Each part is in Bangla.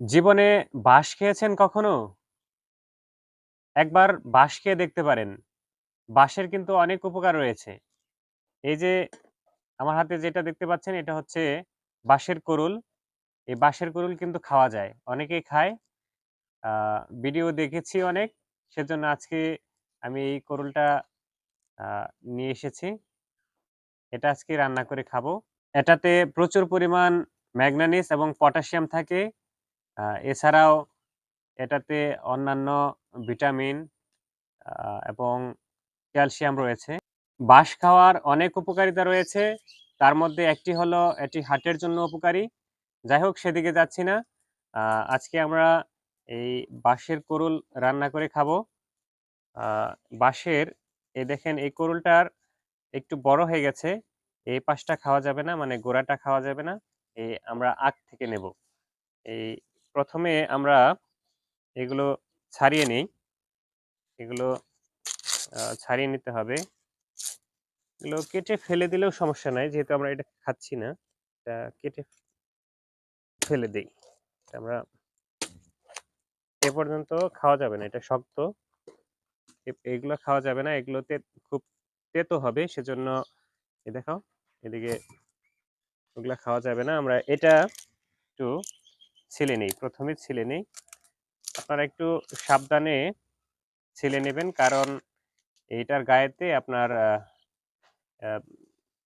জীবনে বাঁশ খেয়েছেন কখনো? একবার বাঁশ খেয়ে দেখতে পারেন। বাঁশের কিন্তু অনেক উপকার রয়েছে। এই যে আমার হাতে যেটা দেখতে পাচ্ছেন, এটা হচ্ছে বাঁশের কোরুল। এই বাঁশের কোরুল কিন্তু খাওয়া যায়। অনেকেই খায়। ভিডিও দেখেছি অনেক। সেজন্য আজকে আমি এই কোরুলটা নিয়ে এসেছি। এটা আজকে রান্না করে খাব। এটাতে প্রচুর পরিমাণ ম্যাগনানিজ এবং পটাশিয়াম থাকে। এছাড়াও এটাতে অন্যান্য ভিটামিন এবং ক্যালসিয়াম রয়েছে। বাঁশ খাওয়ার অনেক উপকারিতা রয়েছে। তার মধ্যে একটি হলো, এটি হার্টের জন্য উপকারী। যাই হোক, সেদিকে যাচ্ছি না। আজকে আমরা এই বাঁশের কোরুল রান্না করে খাব। বাঁশের এই দেখেন, এই কোরুলটার একটু বড় হয়ে গেছে। এই পাশটা খাওয়া যাবে না মানে গোড়াটা খাওয়া যাবে না। এই আমরা আখ থেকে নেব। এই ১ম এ আমরা এগুলো ছাড়িয়ে নেই। এগুলো ছাড়িয়ে নিতে হবে। এগুলো কেটে ফেলে দিলেও সমস্যা নাই। যেহেতু আমরা এটা খাচ্ছি না। এটা কেটে ফেলে দেই। আমরা এ পর্যন্ত খাওয়া যাবে না। এটা শক্ত। এগুলো খাওয়া যাবে না। এগুলোতে খুব তেতো হবে। সেজন্য এই দেখাও, এদিকে ওগুলা খাওয়া যাবে না। আমরা এটা একটু ছিলে নেই। ১ম এ ছিলে নেই। আপনারা একটু সাবধানে ছিলে নেবেন। কারণ এইটার গায়েতে আপনার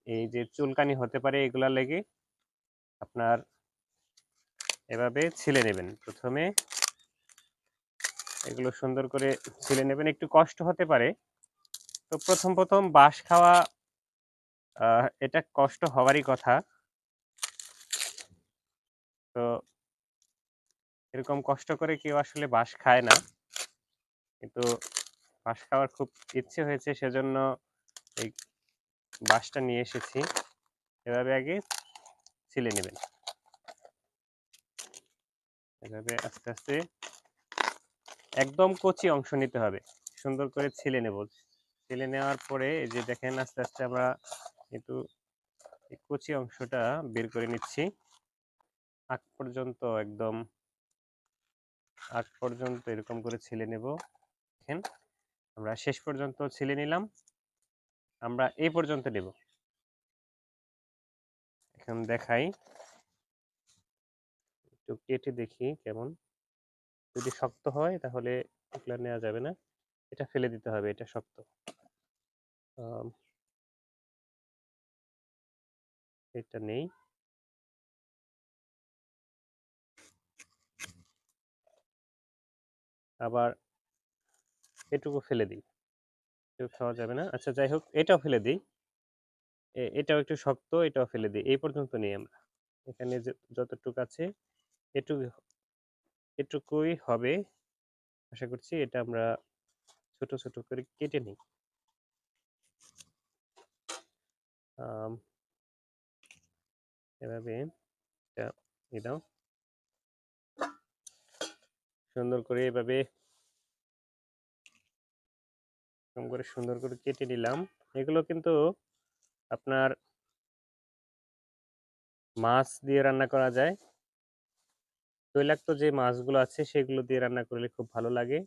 এই যে চুলকানি হতে পারে এগুলা লেগে আপনার এভাবে ছিলে নেবেন। প্রথমে এগুলো সুন্দর করে ছিলে নেবেন। একটু কষ্ট হতে পারে। তো ১ম, ১ম বাঁশ খাওয়া এটা কষ্ট হওয়ারই কথা। তো এরকম কষ্ট করে কেউ আসলে বাঁশ খায় না। কিন্তু বাঁশ খাওয়ার খুব ইচ্ছে হয়েছে সেজন্য এই বাঁশটা নিয়ে এসেছি। এভাবে আগে ছিলে নেবেন। এভাবে আস্তে, আস্তে একদম কচি অংশ নিতে হবে। সুন্দর করে ছিলে নেব। ছিলে নেওয়ার পরে এই যে দেখেন আস্তে, আস্তে আমরা কিন্তু এই কচি অংশটা বের করে নিচ্ছি। আগ পর্যন্ত একদম আগ পর্যন্ত এরকম করে ছিলে নেব। দেখেন, আমরা শেষ পর্যন্ত ছিলে নিলাম। আমরা এই পর্যন্ত নেব। এখন দেখাই। একটু কেটে দেখি কেমন। যদি শক্ত হয় তাহলে এগুলা নেওয়া যাবে না। এটা ফেলে দিতে হবে। এটা শক্ত। এটা নেই। আবার এটুকু ফেলে দিই। এটুকু খাওয়া যাবে না। আচ্ছা যাই হোক এটাও ফেলে দিই এটাও একটু শক্ত, এটাও ফেলে দিই এই পর্যন্ত নেই আমরা। এখানে যতটুক আছে এটুকু এটুকুই হবে। আশা করছি এটা আমরা ছোট, ছোট করে কেটে নিই। এভাবে এটা দাও। সুন্দর করে এভাবে করে সুন্দর করে কেটে নিলাম। এগুলো কিন্তু আপনার মাছ দিয়ে রান্না করা যায়। তৈলাক্ত যে মাছগুলো আছে সেগুলো দিয়ে রান্না করলে খুব ভালো লাগে।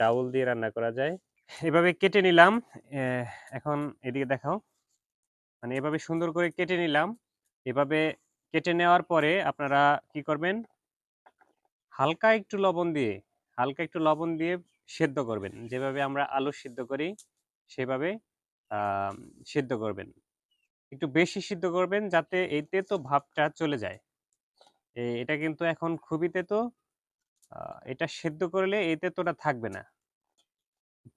ডাউল দিয়ে রান্না করা যায়। এভাবে কেটে নিলাম। এখন এদিকে দেখাও। মানে এভাবে সুন্দর করে কেটে নিলাম। এভাবে কেটে নেওয়ার পরে আপনারা কি করবেন? হালকা একটু লবণ দিয়ে, হালকা একটু লবণ দিয়ে সেদ্ধ করবেন। যেভাবে আমরা আলু সিদ্ধ করি সেভাবে সিদ্ধ করবেন। একটু বেশি সিদ্ধ করবেন যাতে এই তেতো ভাবটা চলে যায়। এটা কিন্তু এখন খুবই তেতো। এটা সেদ্ধ করলে এই তেতোটা থাকবে না।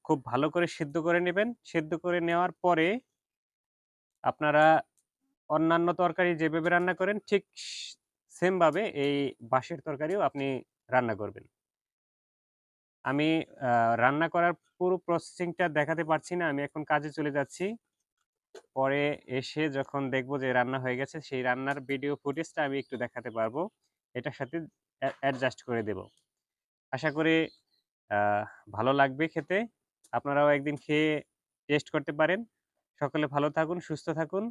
খুব ভালো করে সিদ্ধ করে নেবেন। সেদ্ধ করে নেওয়ার পরে আপনারা অন্যান্য তরকারি যেভাবে রান্না করেন ঠিক স সেম ভাবে এই বাঁশের তরকারিও আপনি রান্না করবেন। আমি রান্না করার পুরো প্রসেসিং টা দেখাতে পারছি না। আমি এখন কাজে চলে যাচ্ছি। পরে এসে যখন দেখব যে রান্না হয়ে গেছে সেই রান্নার ভিডিও ফুটেজটা আমি একটু দেখাতে পারব। এটার সাথে অ্যাডজাস্ট করে দেব। আশা করি ভালো লাগবে খেতে। আপনারাও একদিন খেয়ে টেস্ট করতে পারেন। সকলে ভালো থাকুন, সুস্থ থাকুন।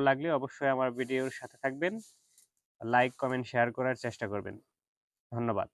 লাগলে অবশ্যই আমার ভিডিওর সাথে থাকবেন লাইক কমেন্ট শেয়ার করার চেষ্টা করবেন। ধন্যবাদ।